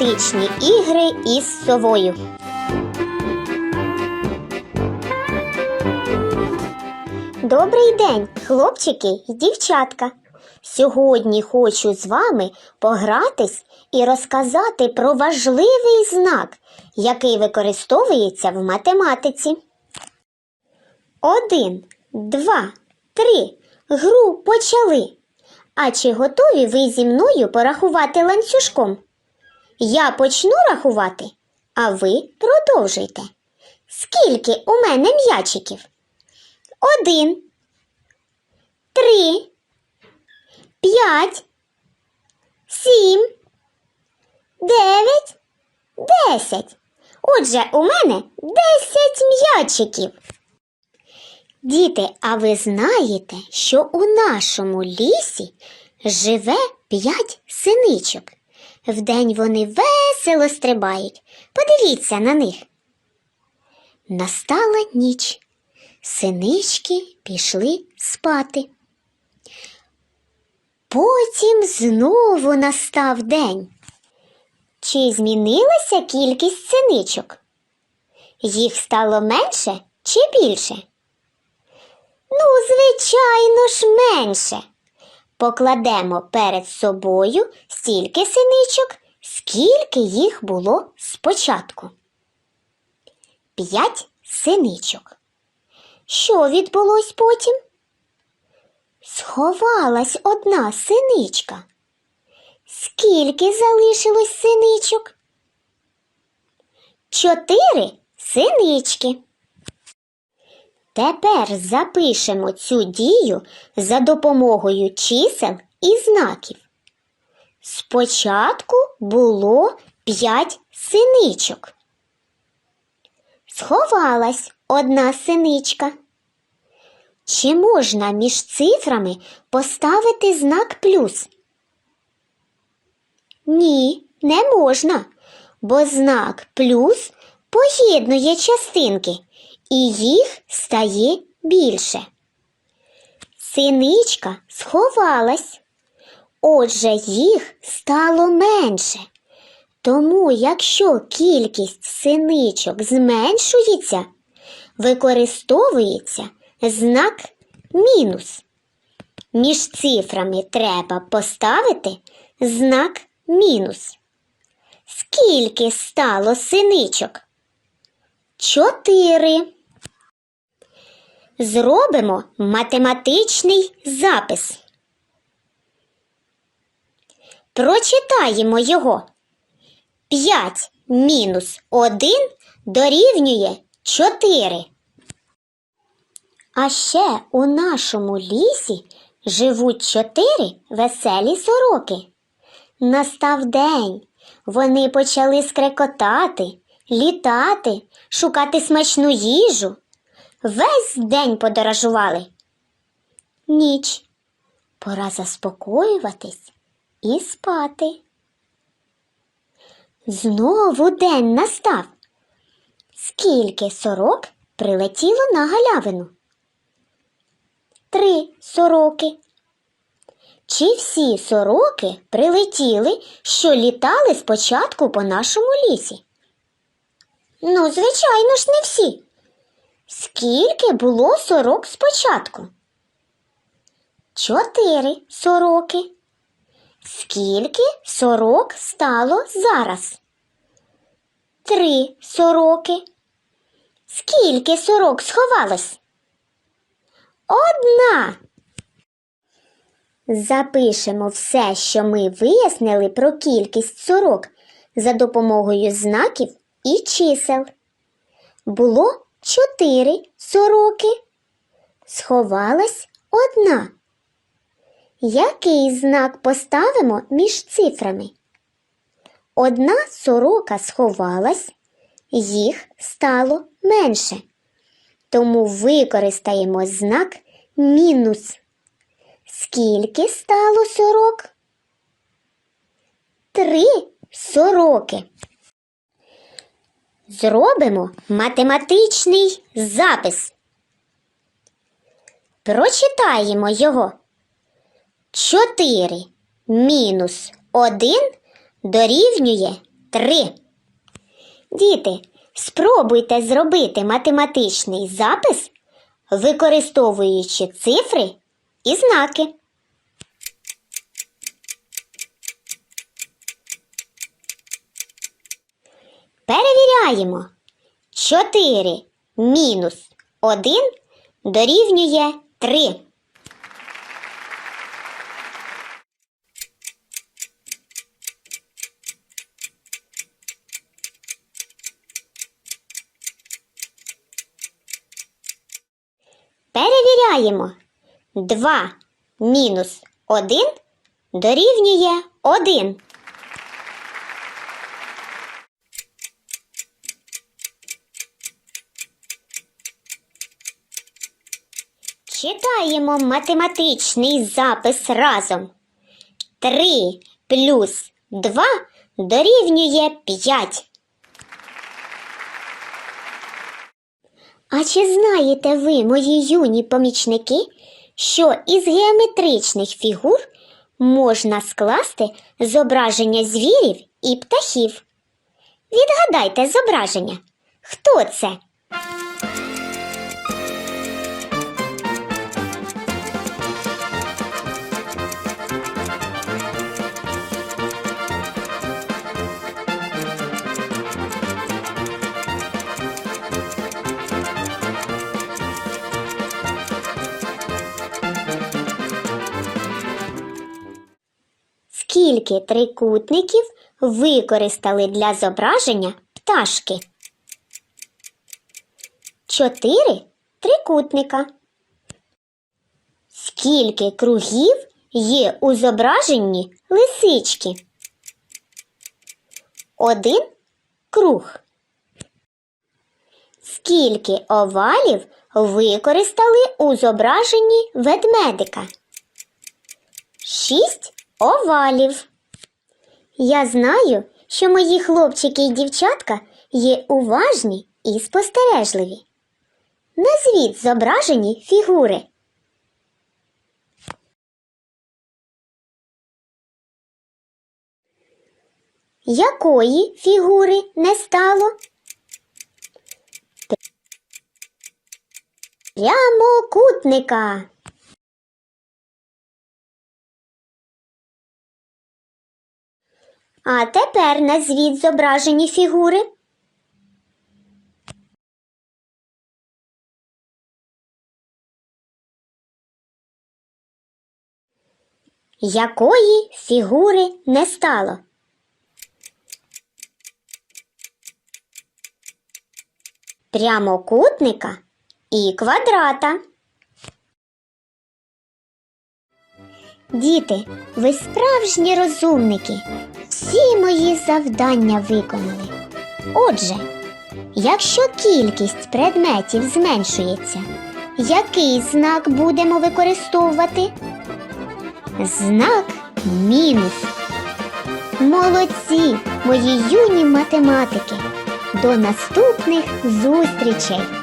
Математичні ігри із совою. Добрий день, хлопчики і дівчатка. Сьогодні хочу з вами погратись і розказати про важливий знак, який використовується в математиці. Один, два, три. Гру почали. А чи готові ви зі мною порахувати ланцюжком? Я почну рахувати, а ви продовжуйте. Скільки у мене м'ячиків? Один, три, п'ять, сім, дев'ять, десять. Отже, у мене десять м'ячиків. Діти, а ви знаєте, що у нашому лісі живе п'ять синичок. Вдень вони весело стрибають. Подивіться на них. Настала ніч. Синички пішли спати. Потім знову настав день. Чи змінилася кількість синичок? Їх стало менше чи більше? Ну, звичайно ж, менше. Покладемо перед собою стільки синичок, скільки їх було спочатку. П'ять синичок. Що відбулось потім? Сховалась одна синичка. Скільки залишилось синичок? Чотири синички. Тепер запишемо цю дію за допомогою чисел і знаків. Спочатку було п'ять синичок. Сховалась одна синичка. Чи можна між цифрами поставити знак плюс? Ні, не можна, бо знак плюс поєднує частинки і їх стає більше. Синичка сховалась, отже, їх стало менше. Тому, якщо кількість синичок зменшується, використовується знак мінус. Між цифрами треба поставити знак мінус. Скільки стало синичок? Чотири. Зробимо математичний запис. Прочитаємо його. 5 мінус 1 дорівнює 4. А ще у нашому лісі живуть чотири веселі сороки. Настав день. Вони почали скрекотати, літати, шукати смачну їжу. Весь день подорожували. Ніч. Пора заспокоюватись і спати. Знову день настав. Скільки сорок прилетіло на галявину? Три сороки. Чи всі сороки прилетіли, що літали спочатку по нашому лісі? Ну, звичайно ж, не всі. Скільки було сорок спочатку? Чотири сороки. Скільки сорок стало зараз? Три сороки. Скільки сорок сховалось? Одна. Запишемо все, що ми вияснили про кількість сорок за допомогою знаків і чисел. Було чотири сороки. Сховалась одна. Який знак поставимо між цифрами? Одна сорока сховалась, їх стало менше. Тому використаємо знак мінус. Скільки стало сорок? Три сороки. Зробимо математичний запис. Прочитаємо його. 4 мінус 1 дорівнює три. Діти, спробуйте зробити математичний запис, використовуючи цифри і знаки. Перевіряємо. 4 мінус 1 дорівнює 3. Перевіряємо. 2 мінус 1 дорівнює 1. Читаємо математичний запис разом. 3 плюс 2 дорівнює 5. А чи знаєте ви, мої юні помічники, що із геометричних фігур можна скласти зображення звірів і птахів? Відгадайте зображення. Хто це? Скільки трикутників використали для зображення пташки? Чотири трикутника. Скільки кругів є у зображенні лисички? Один круг. Скільки овалів використали у зображенні ведмедика? Шість овалів. Я знаю, що мої хлопчики і дівчатка є уважні і спостережливі. Назвіть зображені фігури. Якої фігури не стало? Прямокутника. А тепер назвіть зображені фігури. Якої фігури не стало? Прямокутника і квадрата. Діти, ви справжні розумники. Всі мої завдання виконали. Отже, якщо кількість предметів зменшується, який знак будемо використовувати? Знак мінус. Молодці, мої юні математики. До наступних зустрічей!